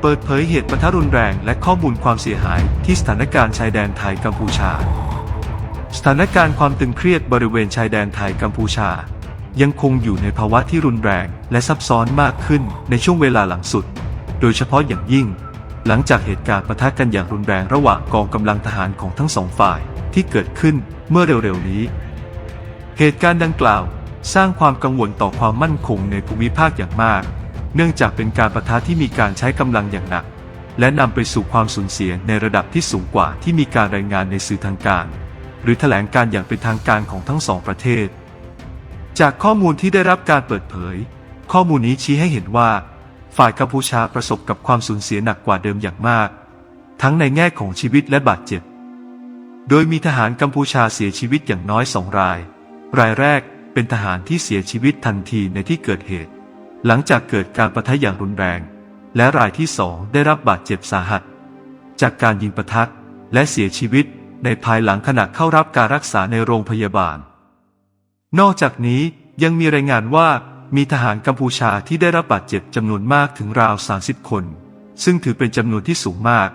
เปิดเผยเหตุปะทะรุนแรงและข้อมูลความเสียหายที่สถานการณ์ชายแดนไทยกัมพูชา สถานการณ์ความตึงเครียดบริเวณชายแดนไทยกัมพูชา ยังคงอยู่ในภาวะที่รุนแรงและซับซ้อนมากขึ้นในช่วงเวลาหลังสุด โดยเฉพาะอย่างยิ่ง หลังจากเหตุการณ์ปะทะกันอย่างรุนแรงระหว่างกองกำลังทหารของทั้งสองฝ่ายที่เกิดขึ้นเมื่อเร็วๆนี้ เหตุการณ์ดังกล่าว สร้างความกังวลต่อความมั่นคงในภูมิภาคอย่างมาก เนื่องจากเป็นการประทะที่มีการใช้กำลังอย่างหนัก และนำไปสู่ความสูญเสียในระดับที่สูงกว่าที่มีการรายงานในสื่อทางการ หรือแถลงการอย่างเป็นทางการของทั้งสองประเทศ จากข้อมูลที่ได้รับการเปิดเผย ข้อมูลนี้ชี้ให้เห็นว่า ฝ่ายกัมพูชาประสบกับความสูญเสียหนักกว่าเดิมอย่างมาก ทั้งในแง่ของชีวิตและบาดเจ็บ โดยมีทหารกัมพูชาเสียชีวิตอย่างน้อยสองราย รายแรกเป็นทหารที่เสียชีวิตทันทีในที่เกิดเหตุ หลังจากเกิดการประทะอย่างรุนแรง และรายที่สองได้รับบาดเจ็บสาหัส จากการยิงปะทะและเสียชีวิตในภายหลังขณะเข้ารับการรักษาในโรงพยาบาล นอกจากนี้ยังมีรายงานว่ามีทหารกัมพูชาที่ได้รับบาดเจ็บจำนวนมากถึงราว 30 คน ซึ่งถือเป็นจำนวนที่สูงมาก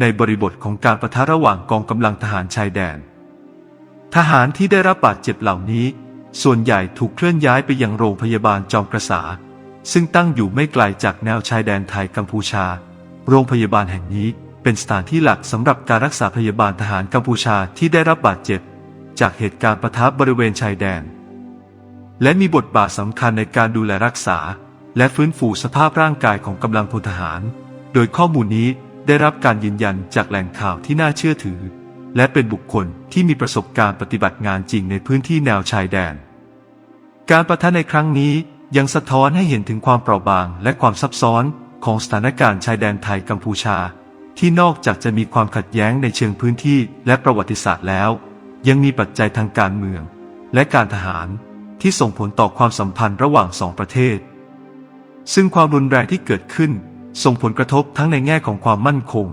ในบริบทของการประทะระหว่างกองกำลังทหารชายแดน ทหารที่ได้รับบาดเจ็บเหล่านี้ ส่วนใหญ่ถูกเคลื่อนย้ายไปยังโรงพยาบาลจอมกระสา ซึ่งตั้งอยู่ไม่ไกลจากแนวชายแดนไทยกัมพูชา โรงพยาบาลแห่งนี้เป็นสถานที่หลักสำหรับการรักษาพยาบาลทหารกัมพูชาที่ได้รับบาดเจ็บ จากเหตุการณ์ปะทะบริเวณชายแดน และมีบทบาทสำคัญในการดูแลรักษา และฟื้นฟูสภาพร่างกายของกำลังพลทหาร โดยข้อมูลนี้ได้รับการยืนยันจากแหล่งข่าวที่น่าเชื่อถือ และเป็นบุคคลที่มีประสบการณ์ปฏิบัติงานจริงในพื้นที่แนวชายแดน การประทะในครั้งนี้ ยังสะท้อนให้เห็นถึงความเปราะบางและความซับซ้อนของสถานการณ์ชายแดนไทยกัมพูชา ที่นอกจากจะมีความขัดแย้งในเชิงพื้นที่และประวัติศาสตร์แล้ว ยังมีปัจจัยทางการเมือง และการทหารที่ส่งผลต่อความสัมพันธ์ระหว่างสองประเทศ ซึ่งความรุนแรงที่เกิดขึ้น ส่งผลกระทบทั้งในแง่ของความมั่นคง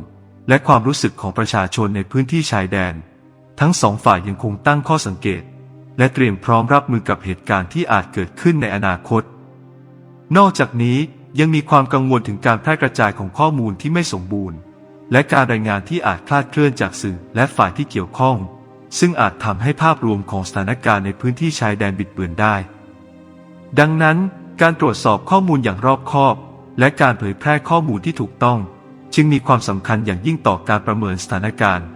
และความรู้สึกของประชาชนในพื้นที่ชายแดน ทั้งสองฝ่ายยังคงตั้งข้อสังเกต และเตรียมพร้อมรับมือกับเหตุการณ์ที่อาจเกิดขึ้นในอนาคต นอกจากนี้ยังมีความกังวลถึงการแพร่กระจายของข้อมูลที่ไม่สมบูรณ์ และการรายงานที่อาจคลาดเคลื่อนจากสื่อและฝ่ายที่เกี่ยวข้อง ซึ่งอาจทำให้ภาพรวมของสถานการณ์ในพื้นที่ชายแดนบิดเบือนได้ ดังนั้น การตรวจสอบข้อมูลอย่างรอบคอบ และการเผยแพร่ข้อมูลที่ถูกต้อง จึงมีความสำคัญอย่างยิ่งต่อการประเมินสถานการณ์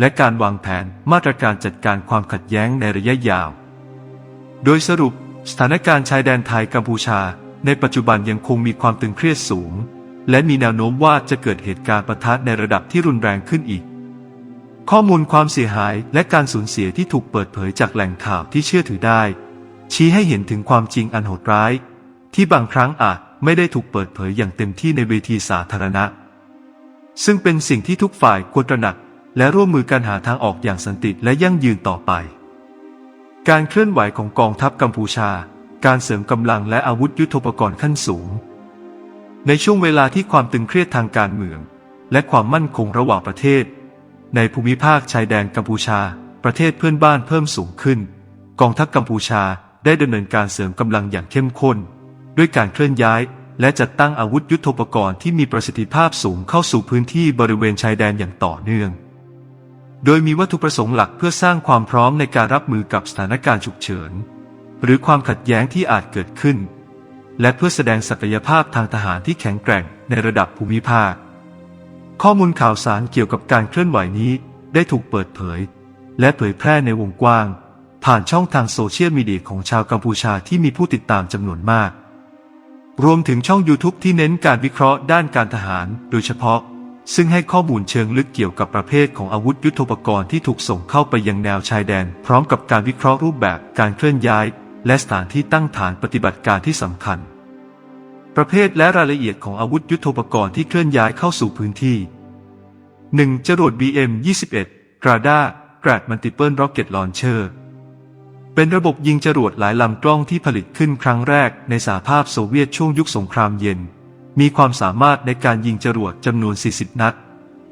และการวางแผนมาตรการจัดการความขัดแย้งในระยะยาว โดยสรุปสถานการณ์ชายแดนไทยกัมพูชา ในปัจจุบันยังคงมีความตึงเครียดสูง และมีแนวโน้มว่าจะเกิดเหตุการณ์ปะทะในระดับที่รุนแรงขึ้นอีก ข้อมูลความเสียหายและการสูญเสียที่ถูกเปิดเผยจากแหล่งข่าวที่เชื่อถือได้ ชี้ให้เห็นถึงความจริงอันโหดร้าย ที่บางครั้งอาจไม่ได้ถูกเปิดเผยอย่างเต็มที่ในเวทีสาธารณะ ซึ่งเป็นสิ่งที่ทุกฝ่ายควรตระหนัก และร่วมมือกันหาทางออกอย่างสันติและยั่งยืนต่อไป การเคลื่อนไหวของกองทัพกัมพูชา การเสริมกำลังและอาวุธยุทโธปกรณ์ขั้นสูง ในช่วงเวลาที่ความตึงเครียดทางการเมือง และความมั่นคงระหว่างประเทศ ในภูมิภาคชายแดนกัมพูชา ประเทศเพื่อนบ้านเพิ่มสูงขึ้น กองทัพกัมพูชาได้ดำเนินการเสริมกำลังอย่างเข้มข้น ด้วยการเคลื่อนย้ายและจัดตั้งอาวุธยุทโธปกรณ์ที่มีประสิทธิภาพสูงเข้าสู่พื้นที่บริเวณชายแดนอย่างต่อเนื่อง โดยมีวัตถุประสงค์หลักเพื่อสร้างความพร้อมในการรับมือกับสถานการณ์ฉุกเฉิน หรือความขัดแย้งที่อาจเกิดขึ้น และเพื่อแสดงศักยภาพทางทหารที่แข็งแกร่งในระดับภูมิภาค ข้อมูลข่าวสารเกี่ยวกับการเคลื่อนไหวนี้ได้ถูกเปิดเผย และเผยแพร่ในวงกว้าง ผ่านช่องทางโซเชียลมีเดียของชาวกัมพูชาที่มีผู้ติดตามจำนวนมาก รวมถึงช่อง YouTube ที่เน้นการวิเคราะห์ด้านการทหาร โดยเฉพาะ ซึ่งให้ข้อมูลเชิงลึกเกี่ยวกับประเภทของอาวุธยุทโธปกรณ์ที่ถูกส่งเข้าไปยังแนวชายแดน พร้อมกับการวิเคราะห์รูปแบบการเคลื่อนย้าย และสถานที่ตั้งฐานปฏิบัติการที่สำคัญ ประเภทและรายละเอียดของอาวุธยุทโธปกรณ์ที่เคลื่อนย้ายเข้าสู่พื้นที่ 1. จรวด BM-21 กราดาแกรดมัลติเพิลร็อกเก็ตลอนเชอร์เป็นระบบยิงจรวดหลายลำกล้องที่ผลิตขึ้นครั้งแรกในสหภาพโซเวียตช่วงยุคสงครามเย็น มีความสามารถในการยิงจรวดจำนวน 40 นัด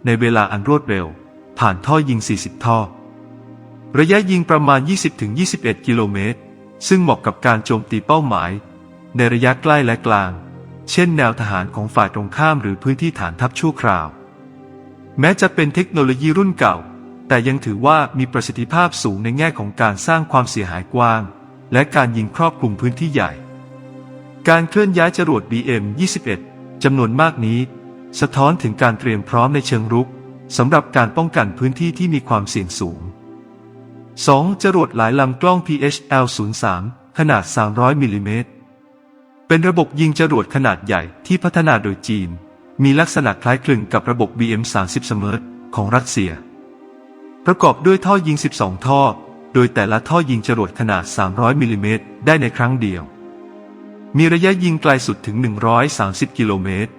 ในเวลาอันรวดเร็ว ผ่านท่อยิง 40 ท่อ ระยะยิงประมาณ 20-21 กิโลเมตร ซึ่งเหมาะกับการโจมตีเป้าหมาย ในระยะใกล้และกลาง เช่นแนวทหารของฝ่ายตรงข้ามหรือพื้นที่ฐานทัพชั่วคราว แม้จะเป็นเทคโนโลยีรุ่นเก่า แต่ยังถือว่ามีประสิทธิภาพสูงในแง่ของการสร้างความเสียหายกว้าง และการยิงครอบคลุมพื้นที่ใหญ่ การเคลื่อนย้ายจรวด BM-21 จำนวนมากนี้ สะท้อนถึงการเตรียมพร้อมในเชิงรุกสำหรับการป้องกันพื้นที่ที่มีความเสี่ยงสูง 2. จรวดหลายลำกล้อง PHL-03 ขนาด 300 มิลลิเมตร เป็นระบบยิงจรวดขนาดใหญ่ที่พัฒนาโดยจีน มีลักษณะคล้ายคลึงกับระบบ BM-30 Smart ของรัสเซีย ประกอบด้วยท่อยิง 12 ท่อ โดยแต่ละท่อยิงจรวดขนาด 300 มิลลิเมตรได้ในครั้งเดียว มีระยะยิงไกลสุดถึง 130 กิโลเมตร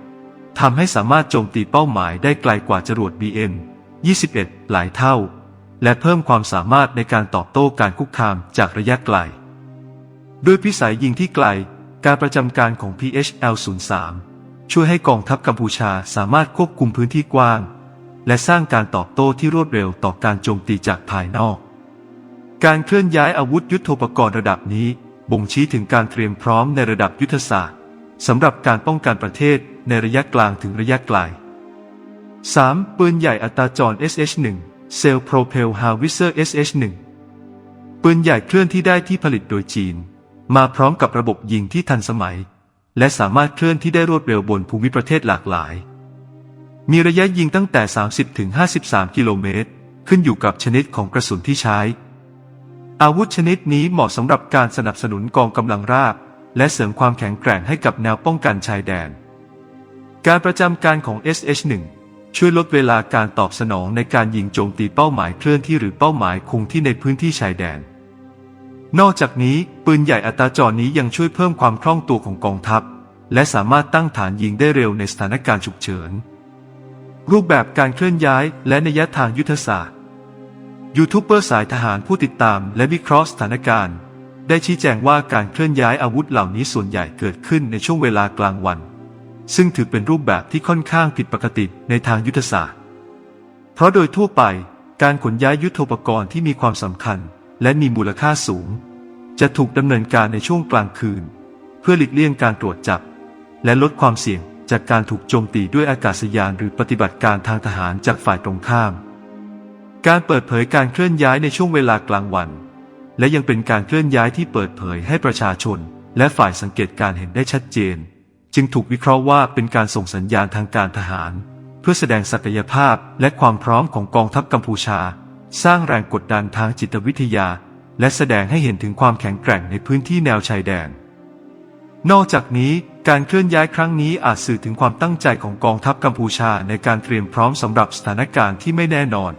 ทำให้สามารถโจมตีเป้าหมายได้ไกลกว่าจรวด BM 21 หลายเท่า และเพิ่มความสามารถในการตอบโต้การคุกคามจากระยะไกล ด้วยพิสัยยิงที่ไกล การประจำการของ PHL-03 ช่วยให้กองทัพกัมพูชาสามารถควบคุมพื้นที่กว้าง และสร้างการตอบโต้ที่รวดเร็วต่อการโจมตีจากภายนอก การเคลื่อนย้ายอาวุธยุโทโธปกรณ์ระดับนี้ บ่งชี้ถึงการเตรียมพร้อมในระดับยุทธศาสตร์สำหรับการป้องกันประเทศในระยะกลางถึงระยะไกล 3. ปืนใหญ่อัตราจร SH1 เซลโปรเพลฮาวิเซอร์ SH1 ปืนใหญ่เคลื่อนที่ได้ที่ผลิตโดยจีน มาพร้อมกับระบบยิงที่ทันสมัย และสามารถเคลื่อนที่ได้รวดเร็วบนภูมิประเทศหลากหลาย มีระยะยิงตั้งแต่ 30ถึง53 กิโลเมตร ขึ้นอยู่กับชนิดของกระสุนที่ใช้ อาวุธชนิดนี้เหมาะสำหรับการสนับสนุนกองกำลังราบ และเสริมความแข็งแกร่งให้กับแนวป้องกันชายแดน การประจำการของ SH1 ช่วยลดเวลาการตอบสนองในการยิงโจมตีเป้าหมายเคลื่อนที่หรือเป้าหมายคงที่ในพื้นที่ชายแดน นอกจากนี้ปืนใหญ่อัตราจรนี้ยังช่วยเพิ่มความคล่องตัวของกองทัพ และสามารถตั้งฐานยิงได้เร็วในสถานการณ์ฉุกเฉิน รูปแบบการเคลื่อนย้ายและนัยทางยุทธศาสตร์ ยูทูบเบอร์สายทหารผู้ติดตามและวิเคราะห์สถานการณ์ ได้ชี้แจงว่าการเคลื่อนย้ายอาวุธเหล่านี้ส่วนใหญ่เกิดขึ้นในช่วงเวลากลางวัน ซึ่งถือเป็นรูปแบบที่ค่อนข้างผิดปกติในทางยุทธศาสตร์ เพราะโดยทั่วไปการขนย้ายยุทโธปกรณ์ที่มีความสำคัญ และมีมูลค่าสูง จะถูกดำเนินการในช่วงกลางคืน เพื่อหลีกเลี่ยงการตรวจจับ และลดความเสี่ยงจากการถูกโจมตีด้วยอากาศยานหรือปฏิบัติการทางทหารจากฝ่ายตรงข้าม การเปิดเผยการเคลื่อนย้ายในช่วงเวลากลางวัน และยังเป็นการเคลื่อนย้ายที่เปิดเผยให้ประชาชน และฝ่ายสังเกตการเห็นได้ชัดเจน จึงถูกวิเคราะห์ว่าเป็นการส่งสัญญาณทางการทหาร เพื่อแสดงศักยภาพและความพร้อมของกองทัพกัมพูชา สร้างแรงกดดันทางจิตวิทยา และแสดงให้เห็นถึงความแข็งแกร่งในพื้นที่แนวชายแดน นอกจากนี้การเคลื่อนย้ายครั้งนี้อาจสื่อถึงความตั้งใจของกองทัพกัมพูชาในการเตรียมพร้อมสำหรับสถานการณ์ที่ไม่แน่นอน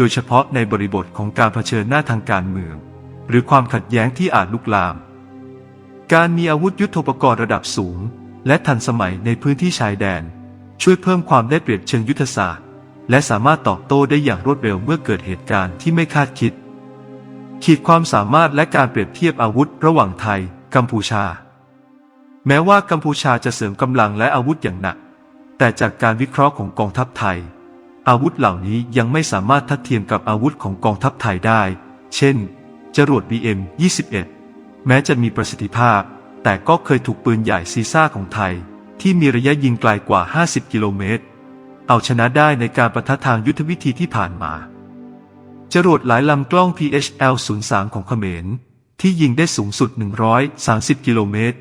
ดยเฉพาะในบริบทของการเผชิญหน้าทางการเมือง หรือความขัดแย้งที่อาจลุกลาม การมีอาวุธยุโทโธปกรณ์ระดับสูง และทันสมัยในพื้นที่ชายแดน ช่วยเพิ่มความได้เปรียบเชิงยุทธศาสตร์ และสามารถตอบโต้ได้อย่างรวดเร็วเมื่อเกิดเหตุการณ์ที่ไม่คาดคิด ขีดความสามารถและการเปรียบเทียบอาวุธระหว่างไทย กัมพูชา แม้ว่ากัมพูชาจะเสริมกำลังและอาวุธอย่างหนัก แต่จากการวิเคราะห์ของกองทัพไทย อาวุธเหล่านี้ยังไม่สามารถทัดเทียมกับอาวุธของกองทัพไทยได้ เช่น จรวด BM-21 แม้จะมีประสิทธิภาพ แต่ก็เคยถูกปืนใหญ่ซีซ่าของไทย ที่มีระยะยิงไกลกว่า 50 กิโลเมตร เอาชนะได้ในการประทะทางยุทธวิธีที่ผ่านมา จรวดหลายลำกล้อง PHL-03 ของเขมร ที่ยิงได้สูงสุด 130 กิโลเมตร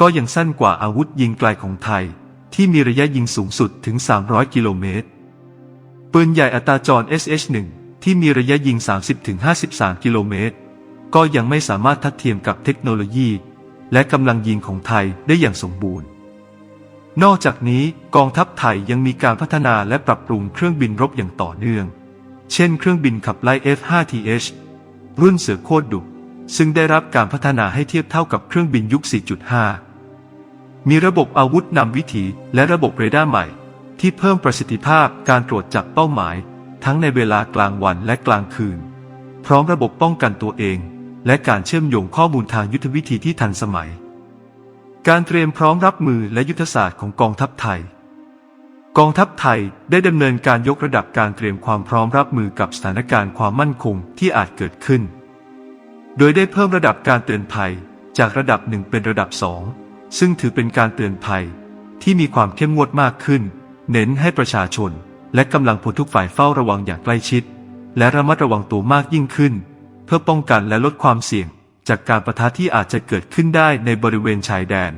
ก็ยังสั้นกว่าอาวุธยิงไกลของไทย ที่มีระยะยิงสูงสุดถึง 300 กิโลเมตร ปืนใหญ่อัตราจร SH1 ที่มีระยะยิง 30-53 กิโลเมตร ก็ยังไม่สามารถทัดเทียมกับเทคโนโลยี และกำลังยิงของไทยได้อย่างสมบูรณ์ นอกจากนี้กองทัพไทยยังมีการพัฒนาและปรับปรุงเครื่องบินรบอย่างต่อเนื่อง เช่น เครื่องบินขับไล่ F5TH รุ่นเสือโคตรดุซึ่งได้รับการพัฒนาให้เทียบเท่ากับเครื่องบินยุค 4.5 มีระบบอาวุธนำวิถีและระบบเรดาร์ใหม่ ที่เพิ่มประสิทธิภาพการตรวจจับเป้าหมาย ทั้งในเวลากลางวันและกลางคืน พร้อมระบบป้องกันตัวเอง และการเชื่อมโยงข้อมูลทางยุทธวิธีที่ทันสมัย การเตรียมพร้อมรับมือและยุทธศาสตร์ของกองทัพไทย กองทัพไทยได้ดำเนินการยกระดับการเตรียมความพร้อมรับมือกับสถานการณ์ความมั่นคงที่อาจเกิดขึ้น โดยได้เพิ่มระดับการเตือนภัยจากระดับหนึ่งเป็นระดับสองซึ่งถือเป็นการเตือนภัยที่มีความเข้มงวดมากขึ้น เน้นให้ประชาชน และกำลังพลทุกฝ่ายเฝ้าระวังอย่างใกล้ชิด และระมัดระวังตัวมากยิ่งขึ้น เพื่อป้องกันและลดความเสี่ยง จากการประทะที่อาจจะเกิดขึ้นได้ในบริเวณชายแดน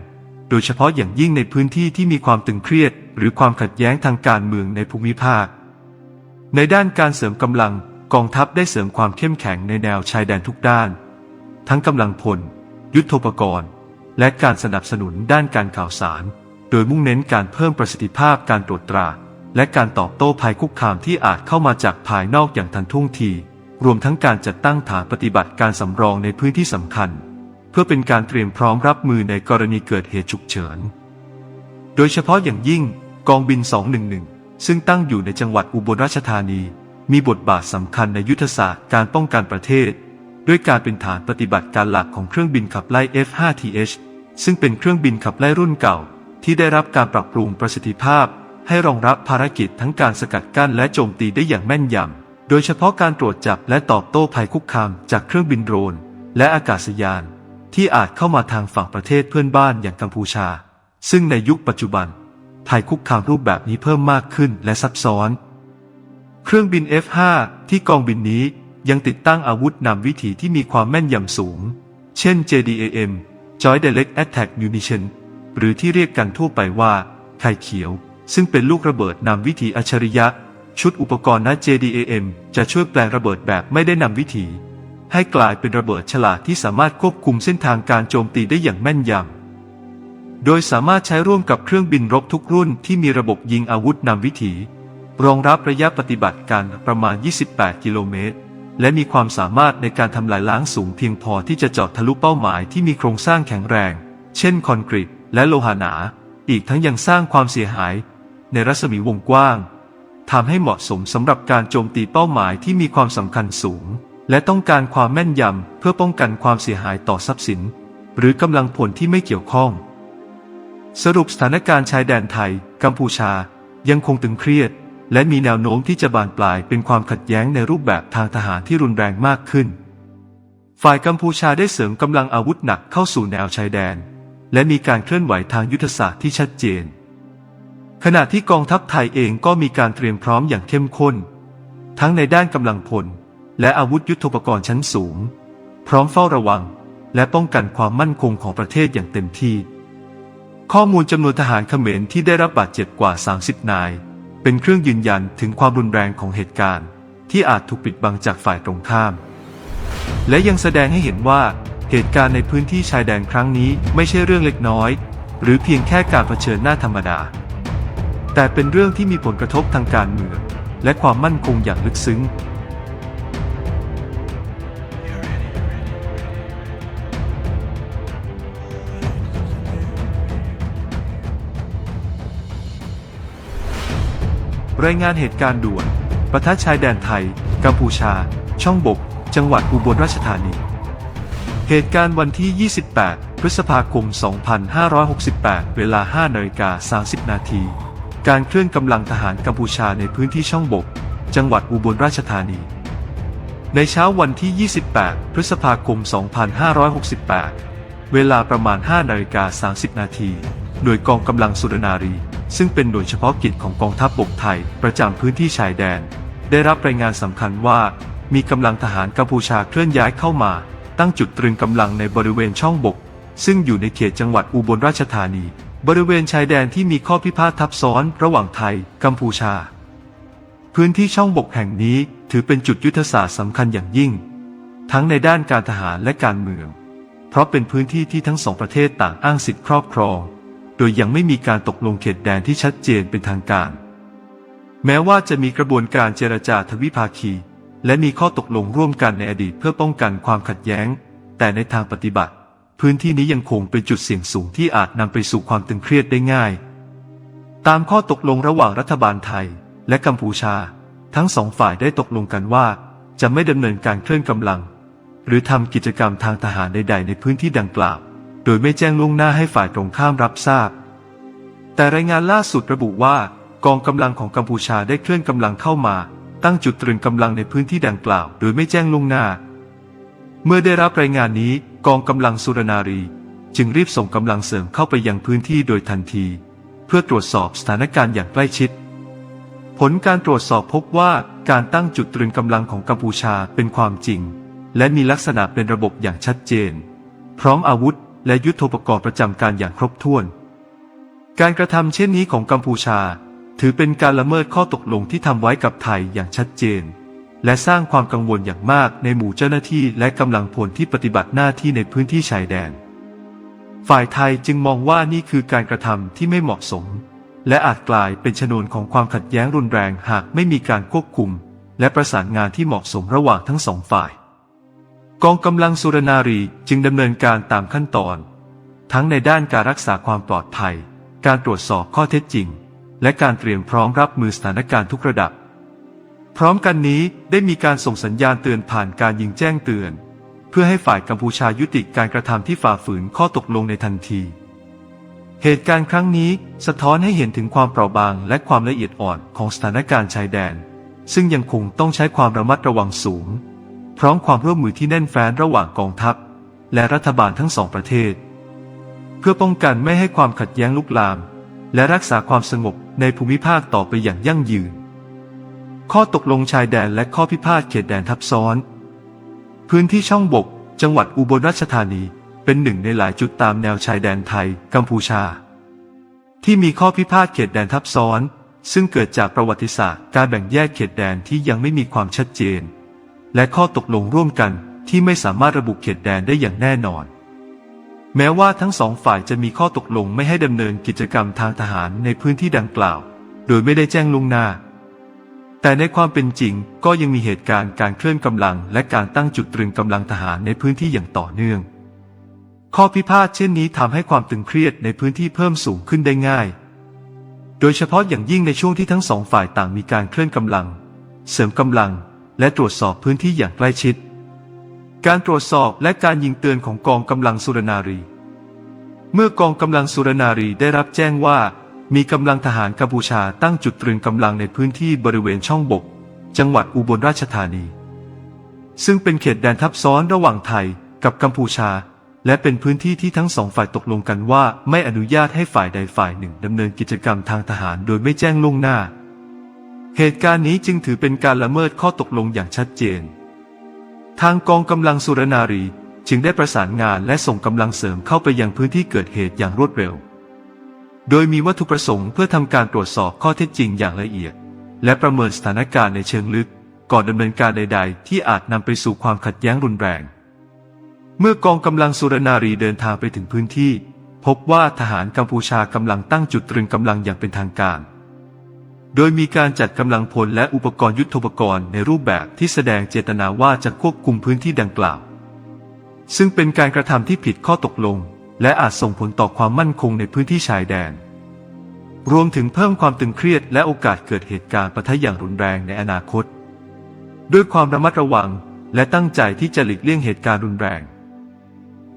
โดยเฉพาะอย่างยิ่งในพื้นที่ที่มีความตึงเครียด หรือความขัดแย้งทางการเมืองในภูมิภาค ในด้านการเสริมกำลังกองทัพได้เสริมความเข้มแข็งในแนวชายแดนทุกด้าน ทั้งกำลังพล ยุทโธปกรณ์ และการสนับสนุนด้านการข่าวสาร โดยมุ่งเน้นการเพิ่มประสิทธิภาพการตรวจตรา และการตอบโต้ภัยคุกคามที่อาจเข้ามาจากภายนอกอย่างทันท่วงที รวมทั้งการจัดตั้งฐานปฏิบัติการสำรองในพื้นที่สำคัญ เพื่อเป็นการเตรียมพร้อมรับมือในกรณีเกิดเหตุฉุกเฉิน โดยเฉพาะอย่างยิ่งกองบิน 211 ซึ่งตั้งอยู่ในจังหวัดอุบลราชธานี มีบทบาทสำคัญในยุทธศาสตร์การป้องกันประเทศ ด้วยการเป็นฐานปฏิบัติการหลักของเครื่องบินขับไล่ F-5TH ซึ่งเป็นเครื่องบินขับไล่รุ่นเก่า ที่ได้รับการปรับปรุงประสิทธิภาพ ให้รองรับภารกิจทั้งการสกัดกั้นและโจมตีได้อย่างแม่นยำ โดยเฉพาะการตรวจจับและตอบโต้ภัยคุกคามจากเครื่องบินโดรน และอากาศยาน ที่อาจเข้ามาทางฝั่งประเทศเพื่อนบ้านอย่างกัมพูชา ซึ่งในยุคปัจจุบันภัยคุกคามรูปแบบนี้เพิ่มมากขึ้นและซับซ้อน เครื่องบิน F5 ที่กองบินนี้ยังติดตั้งอาวุธนำวิถีที่มีความแม่นยำสูง เช่น JDAM Joint Direct Attack Munition หรือที่เรียกกันทั่วไปว่า ไข่เขียว ซึ่งเป็นลูกระเบิดนำวิถีอัจฉริยะ ชุดอุปกรณ์ณ JDAM จะช่วยแปลงระเบิดแบบไม่ได้นำวิถี ให้กลายเป็นระเบิดฉลาดที่สามารถควบคุมเส้นทางการโจมตีได้อย่างแม่นยำ โดยสามารถใช้ร่วมกับเครื่องบินรบทุกรุ่นที่มีระบบยิงอาวุธนำวิถี รองรับระยะปฏิบัติการประมาณ 28 กิโลเมตรและมีความสามารถในการทำลายล้างสูงเพียงพอที่จะเจาะทะลุเป้าหมายที่มีโครงสร้างแข็งแรง เช่นคอนกรีต และโลหะหนา อีกทั้งยังสร้างความเสียหาย ในรัศมีวงกว้างทำให้เหมาะสมสำหรับการโจมตีเป้าหมายที่มีความสำคัญสูง และต้องการความแม่นยำเพื่อป้องกันความเสียหายต่อทรัพย์สิน หรือกำลังพลที่ไม่เกี่ยวข้อง สรุปสถานการณ์ชายแดนไทย กัมพูชายังคงตึงเครียด และมีแนวโน้มที่จะบานปลายเป็นความขัดแย้งในรูปแบบทางทหารที่รุนแรงมากขึ้น ฝ่ายกัมพูชาได้เสริมกำลังอาวุธหนักเข้าสู่แนวชายแดน และมีการเคลื่อนไหวทางยุทธศาสตร์ที่ชัดเจน ขณะที่กองทัพไทยเองก็มีการเตรียมพร้อมอย่างเข้มข้น ทั้งในด้านกำลังพล และอาวุธยุทโธปกรณ์ชั้นสูง พร้อมเฝ้าระวัง และป้องกันความมั่นคงของประเทศอย่างเต็มที่ ข้อมูลจำนวนทหารเขมรที่ได้รับบาดเจ็บกว่า 30 นาย เป็นเครื่องยืนยันถึงความรุนแรงของเหตุการณ์ ที่อาจถูกปิดบังจากฝ่ายตรงข้าม และยังแสดงให้เห็นว่า เหตุการณ์ในพื้นที่ชายแดนครั้งนี้ไม่ใช่เรื่องเล็กน้อย หรือเพียงแค่การเผชิญหน้าธรรมดา แต่เป็นเรื่องที่มีผลกระทบทางการเมืองและความมั่นคงอย่างลึกซึ้งรายงานเหตุการณ์ด่วน ประทัดชายแดนไทย กัมพูชา ช่องบก จังหวัดอุบลราชธานี เหตุการณ์วันที่ 28 พฤษภาคม 2568 เวลา 5นาฬิกา30 นาที การเคลื่อนกำลังทหารกัมพูชาในพื้นที่ช่องบก จังหวัดอุบลราชธานี ในเช้าวันที่ 28 พฤษภาคม 2568 เวลาประมาณ 5นาฬิกา30 นาที หน่วยกองกำลังสุรนารี ซึ่งเป็นหน่วยเฉพาะกิจของกองทัพบบกไทย ประจำพื้นที่ชายแดน ได้รับรายงานสำคัญว่า มีกำลังทหารกัมพูชาเคลื่อนย้ายเข้ามา ตั้งจุดตรึงกำลังในบริเวณช่องบก ซึ่งอยู่ในเขตจังหวัดอุบลราชธานี บริเวณชายแดนที่มีข้อพิพาททับซ้อนระหว่างไทย กัมพูชา พื้นที่ช่องบกแห่งนี้ถือเป็นจุดยุทธศาสตร์สำคัญอย่างยิ่ง ทั้งในด้านการทหารและการเมือง เพราะเป็นพื้นที่ที่ทั้งสองประเทศต่างอ้างสิทธิครอบครอง โดยยังไม่มีการตกลงเขตแดนที่ชัดเจนเป็นทางการ แม้ว่าจะมีกระบวนการเจรจาทวิภาคี และมีข้อตกลงร่วมกันในอดีตเพื่อป้องกันความขัดแย้ง แต่ในทางปฏิบัติ พื้นที่นี้ยังคงเป็นจุดเสี่ยงสูงที่อาจนำไปสู่ความตึงเครียดได้ง่าย ตามข้อตกลงระหว่างรัฐบาลไทย และกัมพูชา ทั้งสองฝ่ายได้ตกลงกันว่า จะไม่ดำเนินการเคลื่อนกำลัง หรือทำกิจกรรมทางทหารใด ๆ ในพื้นที่ดังกล่าว โดยไม่แจ้งล่วงหน้าให้ฝ่ายตรงข้ามรับทราบ แต่รายงานล่าสุดระบุว่ากองกำลังของกัมพูชาได้เคลื่อนกำลังเข้ามา ตั้งจุดตรึงกำลังในพื้นที่ดังกล่าว โดยไม่แจ้งล่วงหน้า เมื่อได้รับรายงานนี้กองกำลังสุรนารี จึงรีบส่งกำลังเสริมเข้าไปยังพื้นที่โดยทันที เพื่อตรวจสอบสถานการณ์อย่างใกล้ชิด ผลการตรวจสอบพบว่าการตั้งจุดตรึงกำลังของกัมพูชาเป็นความจริง และมีลักษณะเป็นระบบอย่างชัดเจน พร้อมอาวุธ และยุทโธปกรณ์ประจำการอย่างครบถ้วน การกระทำเช่นนี้ของกัมพูชา ถือเป็นการละเมิดข้อตกลงที่ทำไว้กับไทยอย่างชัดเจน และสร้างความกังวลอย่างมากในหมู่เจ้าหน้าที่และกำลังพลที่ปฏิบัติหน้าที่ในพื้นที่ชายแดน ฝ่ายไทยจึงมองว่านี่คือการกระทำที่ไม่เหมาะสม และอาจกลายเป็นชนวนของความขัดแย้งรุนแรงหากไม่มีการควบคุม และประสานงานที่เหมาะสมระหว่างทั้งสองฝ่าย กองกำลังสุรนารีจึงดำเนินการตามขั้นตอน ทั้งในด้านการรักษาความปลอดภัย การตรวจสอบข้อเท็จจริง และการเตรียมพร้อมรับมือสถานการณ์ทุกระดับ พร้อมกันนี้ได้มีการส่งสัญญาณเตือนผ่านการยิงแจ้งเตือน เพื่อให้ฝ่ายกัมพูชายุติการกระทำที่ฝ่าฝืนข้อตกลงในทันที เหตุการณ์ครั้งนี้สะท้อนให้เห็นถึงความเปราะบางและความละเอียดอ่อนของสถานการณ์ชายแดน ซึ่งยังคงต้องใช้ความระมัดระวังสูง พร้อมความร่วมมือที่แน่นแฟ้นระหว่างกองทัพ และรัฐบาลทั้งสองประเทศ เพื่อป้องกันไม่ให้ความขัดแย้งลุกลาม และรักษาความสงบในภูมิภาคต่อไปอย่างยั่งยืน ข้อตกลงชายแดนและข้อพิพาทเขตแดนทับซ้อน พื้นที่ช่องบก จังหวัดอุบลราชธานีเป็นหนึ่งในหลายจุดตามแนวชายแดนไทย กัมพูชา ที่มีข้อพิพาทเขตแดนทับซ้อน ซึ่งเกิดจากประวัติศาสตร์การแบ่งแยกเขตแดนที่ยังไม่มีความชัดเจน และข้อตกลงร่วมกันที่ไม่สามารถระบุเขตแดนได้อย่างแน่นอน แม้ว่าทั้งสองฝ่ายจะมีข้อตกลงไม่ให้ดำเนินกิจกรรมทางทหารในพื้นที่ดังกล่าว โดยไม่ได้แจ้งล่วงหน้า แต่ในความเป็นจริงก็ยังมีเหตุการณ์การเคลื่อนกำลัง และการตั้งจุดตรึงกำลังทหารในพื้นที่อย่างต่อเนื่อง ข้อพิพาทเช่นนี้ทำให้ความตึงเครียดในพื้นที่เพิ่มสูงขึ้นได้ง่าย โดยเฉพาะอย่างยิ่งในช่วงที่ทั้งสองฝ่ายต่างมีการเคลื่อนกำลัง เสริมกำลัง และตรวจสอบพื้นที่อย่างใกล้ชิด การตรวจสอบและการยิงเตือนของกองกำลังสุรนารี เมื่อกองกำลังสุรนารีได้รับแจ้งว่า มีกำลังทหารกัมพูชาตั้งจุดตรึงกำลังในพื้นที่บริเวณช่องบก จังหวัดอุบลราชธานี ซึ่งเป็นเขตแดนทับซ้อนระหว่างไทยกับกัมพูชา และเป็นพื้นที่ที่ทั้งสองฝ่ายตกลงกันว่า ไม่อนุญาตให้ฝ่ายใดฝ่ายหนึ่งดำเนินกิจกรรมทางทหารโดยไม่แจ้งล่วงหน้า เหตุการณ์นี้จึงถือเป็นการละเมิดข้อตกลงอย่างชัดเจน ทางกองกำลังสุรนารีจึงได้ประสานงานและส่งกำลังเสริมเข้าไปยังพื้นที่เกิดเหตุอย่างรวดเร็ว โดยมีวัตถุประสงค์เพื่อทำการตรวจสอบข้อเท็จจริงอย่างละเอียด และประเมินสถานการณ์ในเชิงลึก ก่อนดำเนินการใด ๆ ที่อาจนำไปสู่ความขัดแย้งรุนแรง เมื่อกองกำลังสุรนารีเดินทางไปถึงพื้นที่ พบว่าทหารกัมพูชากำลังตั้งจุดตรึงกำลังอย่างเป็นทางการ โดยมีการจัดกำลังพลและอุปกรณ์ยุทโธปกรณ์ในรูปแบบที่แสดงเจตนาว่าจะควบคุมพื้นที่ดังกล่าว ซึ่งเป็นการกระทำที่ผิดข้อตกลง และอาจส่งผลต่อความมั่นคงในพื้นที่ชายแดน รวมถึงเพิ่มความตึงเครียดและโอกาสเกิดเหตุการณ์ปะทะอย่างรุนแรงในอนาคต ด้วยความระมัดระวังและตั้งใจที่จะหลีกเลี่ยงเหตุการณ์รุนแรง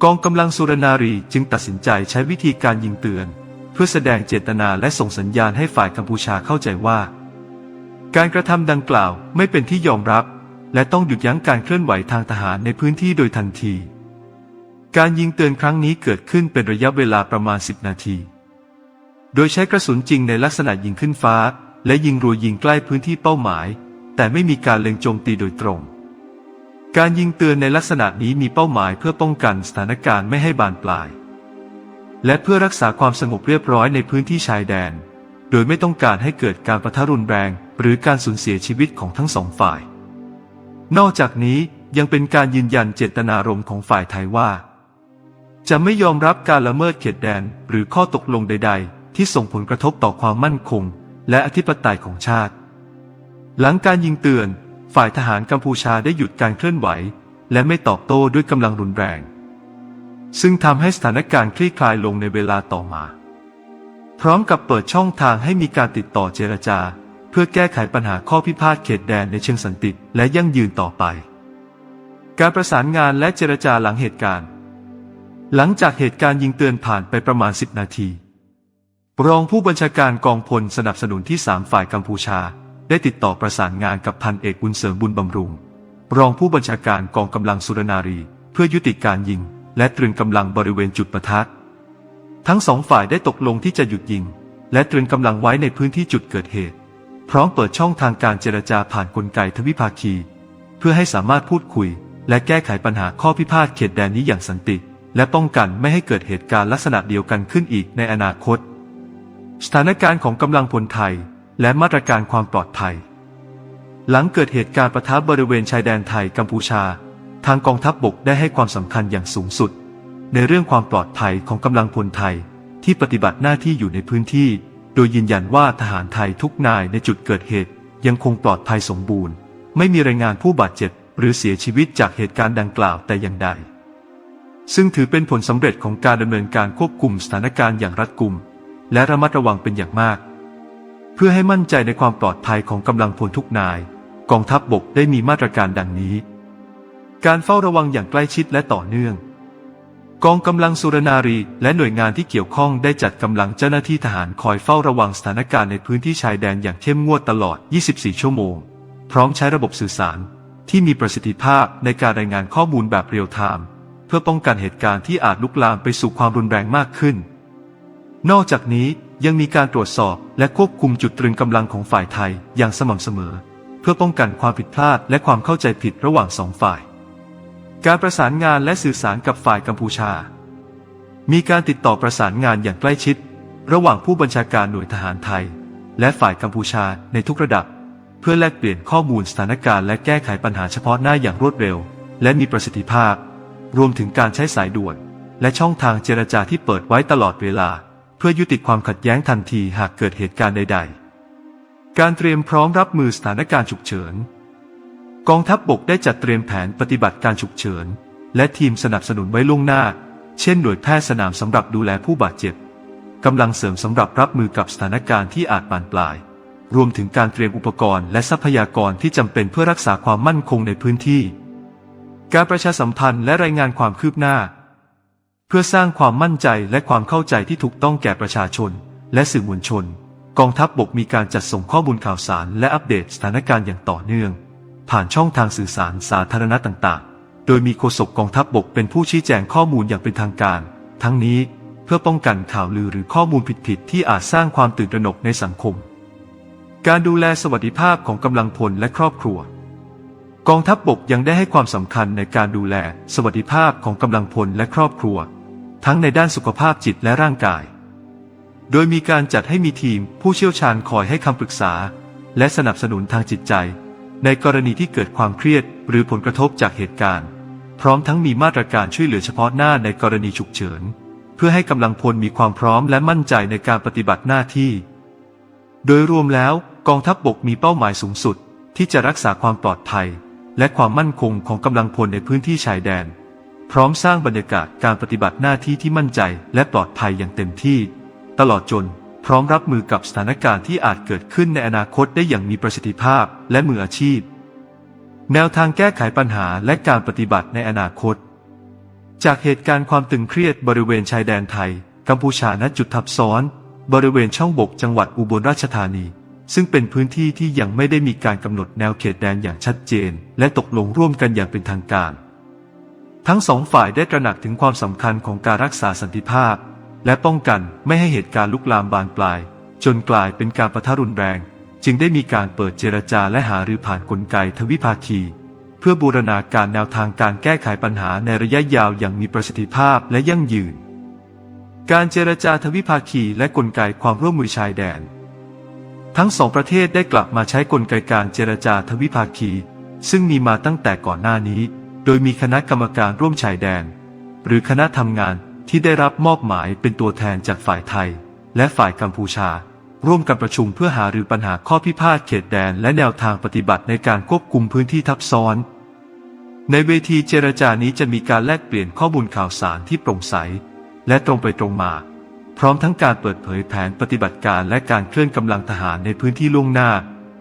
กองกำลังสุรนารีจึงตัดสินใจใช้วิธีการยิงเตือน เพื่อแสดงเจตนาและส่งสัญญาณให้ฝ่ายกัมพูชาเข้าใจว่า การกระทำดังกล่าวไม่เป็นที่ยอมรับ และต้องหยุดยั้งการเคลื่อนไหวทางทหารในพื้นที่โดยทันที การยิงเตือนครั้งนี้เกิดขึ้นเป็นระยะเวลาประมาณ 10 นาที โดยใช้กระสุนจริงในลักษณะยิงขึ้นฟ้า และยิงรัวยิงใกล้พื้นที่เป้าหมาย แต่ไม่มีการเล็งโจมตีโดยตรงการยิงเตือนในลักษณะนี้มีเป้าหมายเพื่อป้องกันสถานการณ์ไม่ให้บานปลาย และเพื่อรักษาความสงบเรียบร้อยในพื้นที่ชายแดน โดยไม่ต้องการให้เกิดการประทะรุนแรง หรือการสูญเสียชีวิตของทั้งสองฝ่าย นอกจากนี้ยังเป็นการยืนยันเจตนารมณ์ของฝ่ายไทยว่า จะไม่ยอมรับการละเมิดเขตแดนหรือข้อตกลงใด ๆ ที่ส่งผลกระทบต่อความมั่นคง และอธิปไตยของชาติ หลังการยิงเตือน ฝ่ายทหารกัมพูชาได้หยุดการเคลื่อนไหว และไม่ตอบโต้ด้วยกำลังรุนแรง ซึ่งทำให้สถานการณ์คลี่คลายลงในเวลาต่อมา พร้อมกับเปิดช่องทางให้มีการติดต่อเจรจา เพื่อแก้ไขปัญหาข้อพิพาทเขตแดนในเชิงสันติและยั่งยืนต่อไป การประสานงานและเจรจาหลังเหตุการณ์ หลังจากเหตุการณ์ยิงเตือนผ่านไปประมาณ 10 นาที รองผู้บัญชาการกองพลสนับสนุนที่ 3 ฝ่ายกัมพูชา ได้ติดต่อประสานงานกับพันเอกบุญเสริมบุญบำรุง รองผู้บัญชาการกองกำลังสุรนารี เพื่อยุติการยิง และตรึงกำลังบริเวณจุดประทัด ทั้งสองฝ่ายได้ตกลงที่จะหยุดยิง และตรึงกำลังไว้ในพื้นที่จุดเกิดเหตุ พร้อมเปิดช่องทางการเจรจาผ่านกลไกทวิภาคี เพื่อให้สามารถพูดคุย และแก้ไขปัญหาข้อพิพาทเขตแดนนี้อย่างสันติ และป้องกันไม่ให้เกิดเหตุการณ์ลักษณะเดียวกันขึ้นอีกในอนาคต สถานการณ์ของกำลังพลไทย และมาตรการความปลอดภัย หลังเกิดเหตุการณ์ประทับบริเวณชายแดนไทยกัมพูชา ทางกองทัพบบกได้ให้ความสำคัญอย่างสูงสุด ในเรื่องความปลอดภัยของกำลังพลไทยที่ปฏิบัติหน้าที่อยู่ในพื้นที่ โดยยืนยันว่าทหารไทยทุกนายในจุดเกิดเหตุ ยังคงปลอดภัยสมบูรณ์ ไม่มีรายงานผู้บาดเจ็บ หรือเสียชีวิตจากเหตุการณ์ดังกล่าวแต่อย่างใด ซึ่งถือเป็นผลสำเร็จของการดำเนินการควบคุมสถานการณ์อย่างรัดกุม และระมัดระวังเป็นอย่างมาก เพื่อให้มั่นใจในความปลอดภัยของกำลังพลทุกนาย กองทัพบบกได้มีมาตรการดังนี้ การเฝ้าระวังอย่างใกล้ชิดและต่อเนื่อง กองกำลังสุรนารีและหน่วยงานที่เกี่ยวข้องได้จัดกำลังเจ้าหน้าที่ทหารคอยเฝ้าระวังสถานการณ์ในพื้นที่ชายแดนอย่างเข้มงวดตลอด 24 ชั่วโมง พร้อมใช้ระบบสื่อสาร ที่มีประสิทธิภาพในการรายงานข้อมูลแบบเรียลไทม์เพื่อป้องกันเหตุการณ์ที่อาจลุกลามไปสู่ความรุนแรงมากขึ้น นอกจากนี้ยังมีการตรวจสอบและควบคุมจุดตรึงกำลังของฝ่ายไทยอย่างสม่ำเสมอ เพื่อป้องกันความผิดพลาดและความเข้าใจผิดระหว่างสองฝ่าย การประสานงานและสื่อสารกับฝ่ายกัมพูชา มีการติดต่อประสานงานอย่างใกล้ชิด ระหว่างผู้บัญชาการหน่วยทหารไทย และฝ่ายกัมพูชาในทุกระดับ เพื่อแลกเปลี่ยนข้อมูลสถานการณ์และแก้ไขปัญหาเฉพาะหน้าอย่างรวดเร็ว และมีประสิทธิภาพ รวมถึงการใช้สายด่วน และช่องทางเจรจาที่เปิดไว้ตลอดเวลา เพื่อยุติความขัดแย้งทันทีหากเกิดเหตุการณ์ใด ๆ การเตรียมพร้อมรับมือสถานการณ์ฉุกเฉิน กองทัพบบกได้จัดเตรียมแผนปฏิบัติการฉุกเฉิน และทีมสนับสนุนไว้ล่วงหน้า เช่นหน่วยแพทย์สนามสำหรับดูแลผู้บาดเจ็บกำลังเสริมสำหรับรับมือกับสถานการณ์ที่อาจบานปลาย รวมถึงการเตรียมอุปกรณ์และทรัพยากรที่จำเป็นเพื่อรักษาความมั่นคงในพื้นที่ การประชาสัมพันธ์และรายงานความคืบหน้า เพื่อสร้างความมั่นใจและความเข้าใจที่ถูกต้องแก่ประชาชน และสื่อมวลชน กองทัพบบกมีการจัดส่งข้อมูลข่าวสาร และอัปเดตสถานการณ์อย่างต่อเนื่อง ผ่านช่องทางสื่อสารสาธารณะต่างๆ โดยมีโฆษกกองทัพบบกเป็นผู้ชี้แจงข้อมูลอย่างเป็นทางการ ทั้งนี้เพื่อป้องกันข่าวลือหรือข้อมูลผิดๆที่อาจสร้างความตื่นตระหนกในสังคม การดูแลสวัสดิภาพของกำลังพลและครอบครัว กองทัพบบกยังได้ให้ความสำคัญในการดูแลสวัสดิภาพของกำลังพลและครอบครัว ทั้งในด้านสุขภาพจิตและร่างกาย โดยมีการจัดให้มีทีมผู้เชี่ยวชาญคอยให้คำปรึกษา และสนับสนุนทางจิตใจ ในกรณีที่เกิดความเครียดหรือผลกระทบจากเหตุการณ์ พร้อมทั้งมีมาตรการช่วยเหลือเฉพาะหน้าในกรณีฉุกเฉิน เพื่อให้กำลังพลมีความพร้อมและมั่นใจในการปฏิบัติหน้าที่ โดยรวมแล้วกองทัพบบกมีเป้าหมายสูงสุด ที่จะรักษาความปลอดภัย และความมั่นคงของกำลังพลในพื้นที่ชายแดน พร้อมสร้างบรรยากาศการปฏิบัติหน้าที่ที่มั่นใจและปลอดภัยอย่างเต็มที่ ตลอดจน พร้อมรับมือกับสถานการณ์ที่อาจเกิดขึ้นในอนาคตได้อย่างมีประสิทธิภาพและมืออาชีพ แนวทางแก้ไขปัญหาและการปฏิบัติในอนาคต จากเหตุการณ์ความตึงเครียดบริเวณชายแดนไทย กัมพูชาณจุดทับซ้อน บริเวณช่องบกจังหวัดอุบลราชธานี ซึ่งเป็นพื้นที่ที่ยังไม่ได้มีการกำหนดแนวเขตแดนอย่างชัดเจน และตกลงร่วมกันอย่างเป็นทางการ ทั้งสองฝ่ายได้ตระหนักถึงความสำคัญของการรักษาสันติภาพ และป้องกันไม่ให้เหตุการณ์ลุกลามบานปลาย จนกลายเป็นการประทะรุนแรง จึงได้มีการเปิดเจรจาและหารือผ่านกลไกทวิภาคี เพื่อบูรณาการแนวทางการแก้ไขปัญหาในระยะยาวอย่างมีประสิทธิภาพและยั่งยืน การเจรจาทวิภาคีและกลไกความร่วมมือชายแดน ทั้งสองประเทศได้กลับมาใช้กลไกการเจรจาทวิภาคี ซึ่งมีมาตั้งแต่ก่อนหน้านี้ โดยมีคณะกรรมการร่วมชายแดน หรือคณะทำงาน ที่ได้รับมอบหมายเป็นตัวแทนจากฝ่ายไทย และฝ่ายกัมพูชา ร่วมกันประชุมเพื่อหารือปัญหาข้อพิพาทเขตแดนและแนวทางปฏิบัติในการควบคุมพื้นที่ทับซ้อน ในเวทีเจรจานี้จะมีการแลกเปลี่ยนข้อมูลข่าวสารที่โปร่งใส และตรงไปตรงมา พร้อมทั้งการเปิดเผยแผนปฏิบัติการและการเคลื่อนกำลังทหารในพื้นที่ล่วงหน้า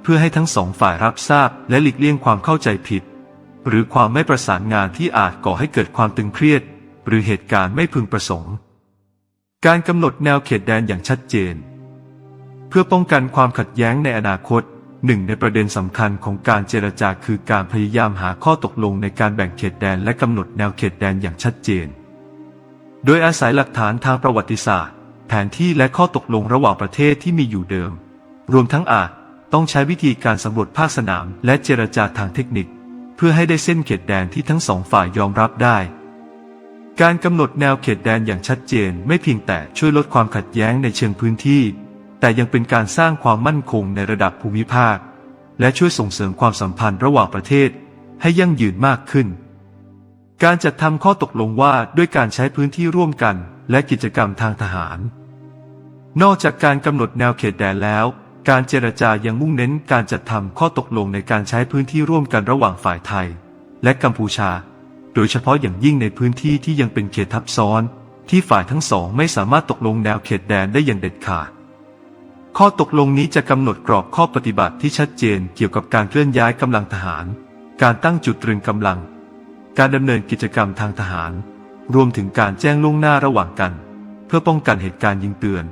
เพื่อให้ทั้งสองฝ่ายรับทราบและหลีกเลี่ยงความเข้าใจผิด หรือความไม่ประสานงานที่อาจก่อให้เกิดความตึงเครียด หรือเหตุการณ์ไม่พึงประสงค์ การกำหนดแนวเขตแดนอย่างชัดเจน เพื่อป้องกันความขัดแย้งในอนาคตหนึ่งในประเด็นสำคัญของการเจรจาคือการพยายามหาข้อตกลงในการแบ่งเขตแดนและกำหนดแนวเขตแดนอย่างชัดเจน โดยอาศัยหลักฐานทางประวัติศาสตร์ แผนที่และข้อตกลงระหว่างประเทศที่มีอยู่เดิม รวมทั้งอาจต้องใช้วิธีการสำรวจภาคสนามและเจรจาทางเทคนิค เพื่อให้ได้เส้นเขตแดนที่ทั้งสองฝ่ายยอมรับได้ การกำหนดแนวเขตแดนอย่างชัดเจนไม่เพียงแต่ช่วยลดความขัดแย้งในเชิงพื้นที่ แต่ยังเป็นการสร้างความมั่นคงในระดับภูมิภาค และช่วยส่งเสริมความสัมพันธ์ระหว่างประเทศให้ยั่งยืนมากขึ้น การจัดทำข้อตกลงว่าด้วยการใช้พื้นที่ร่วมกันและกิจกรรมทางทหาร นอกจากการกำหนดแนวเขตแดนแล้ว การเจรจายังมุ่งเน้นการจัดทำข้อตกลงในการใช้พื้นที่ร่วมกันระหว่างฝ่ายไทย และกัมพูชา โดยเฉพาะอย่างยิ่งในพื้นที่ที่ยังเป็นเขตทับซ้อน ที่ฝ่ายทั้งสองไม่สามารถตกลงแนวเขตแดนได้อย่างเด็ดขาด ข้อตกลงนี้จะกำหนดกรอบข้อปฏิบัติที่ชัดเจนเกี่ยวกับการเคลื่อนย้ายกำลังทหาร การตั้งจุดตรึงกำลัง การดำเนินกิจกรรมทางทหาร รวมถึงการแจ้งล่วงหน้าระหว่างกัน เพื่อป้องกันเหตุการณ์ยิงเตือน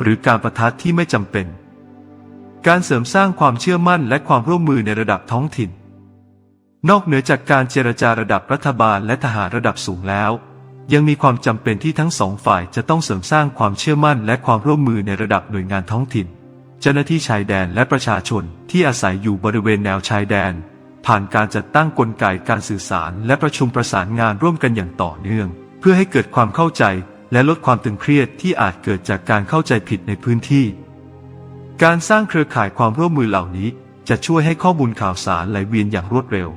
หรือการประทัดที่ไม่จำเป็น การเสริมสร้างความเชื่อมั่นและความร่วมมือในระดับท้องถิ่น นอกเหนือจากการเจรจาระดับรัฐบาลและทหารระดับสูงแล้ว ยังมีความจำเป็นที่ทั้งสองฝ่ายจะต้องเสริมสร้างความเชื่อมั่นและความร่วมมือในระดับหน่วยงานท้องถิ่น เจ้าหน้าที่ชายแดนและประชาชนที่อาศัยอยู่บริเวณแนวชายแดน ผ่านการจัดตั้งกลไกการสื่อสารและประชุมประสานงานร่วมกันอย่างต่อเนื่อง เพื่อให้เกิดความเข้าใจและลดความตึงเครียดที่อาจเกิดจากการเข้าใจผิดในพื้นที่ การสร้างเครือข่ายความร่วมมือเหล่านี้ จะช่วยให้ข้อมูลข่าวสารไหลเวียนอย่างรวดเร็ว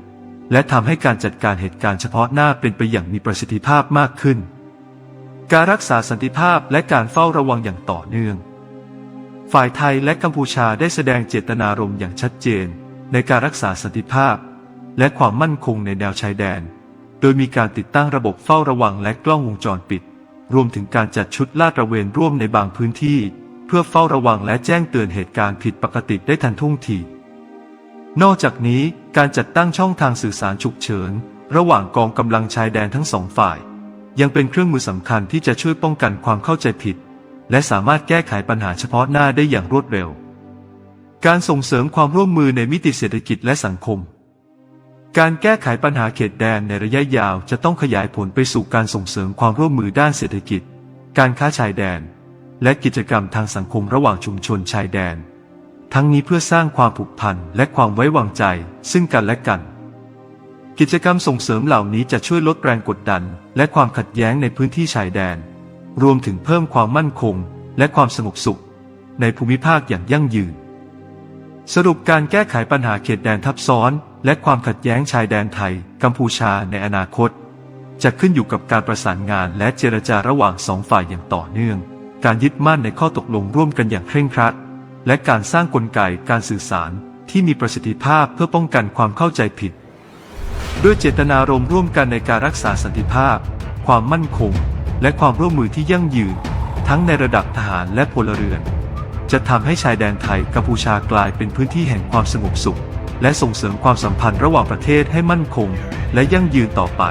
และทำให้การจัดการเหตุการณ์เฉพาะหน้าเป็นไปอย่างมีประสิทธิภาพมากขึ้น การรักษาสันติภาพและการเฝ้าระวังอย่างต่อเนื่อง ฝ่ายไทยและกัมพูชาได้แสดงเจตนารมณ์อย่างชัดเจน ในการรักษาสันติภาพ และความมั่นคงในแนวชายแดน โดยมีการติดตั้งระบบเฝ้าระวังและกล้องวงจรปิด รวมถึงการจัดชุดลาดตระเวนร่วมในบางพื้นที่ เพื่อเฝ้าระวังและแจ้งเตือนเหตุการณ์ผิดปกติได้ทันท่วงทีนอกจากนี้ การจัดตั้งช่องทางสื่อสารฉุกเฉิน ระหว่างกองกำลังชายแดนทั้งสองฝ่าย ยังเป็นเครื่องมือสำคัญที่จะช่วยป้องกันความเข้าใจผิด และสามารถแก้ไขปัญหาเฉพาะหน้าได้อย่างรวดเร็ว การส่งเสริมความร่วมมือในมิติเศรษฐกิจและสังคม การแก้ไขปัญหาเขตแดนในระยะยาวจะต้องขยายผลไปสู่การส่งเสริมความร่วมมือด้านเศรษฐกิจ การค้าชายแดน และกิจกรรมทางสังคมระหว่างชุมชนชายแดน ทั้งนี้เพื่อสร้างความผูกพันและความไว้วางใจ ซึ่งกันและกัน กิจกรรมส่งเสริมเหล่านี้จะช่วยลดแรงกดดัน และความขัดแย้งในพื้นที่ชายแดน รวมถึงเพิ่มความมั่นคง และความสงบสุข ในภูมิภาคอย่างยั่งยืน สรุปการแก้ไขปัญหาเขตแดนทับซ้อน และความขัดแย้งชายแดนไทย กัมพูชาในอนาคต จะขึ้นอยู่กับการประสานงานและเจรจาระหว่างสองฝ่ายอย่างต่อเนื่อง การยึดมั่นในข้อตกลงร่วมกันอย่างเคร่งครัด และการสร้างกลไกการสื่อสารที่มีประสิทธิภาพเพื่อป้องกันความเข้าใจผิด ด้วยเจตนารมณ์ร่วมกันในการรักษาสันติภาพ ความมั่นคง และความร่วมมือที่ยั่งยืน ทั้งในระดับทหารและพลเรือน จะทำให้ชายแดนไทยกัมพูชากลายเป็นพื้นที่แห่งความสงบสุข และส่งเสริมความสัมพันธ์ระหว่างประเทศให้มั่นคง และยั่งยืนต่อไป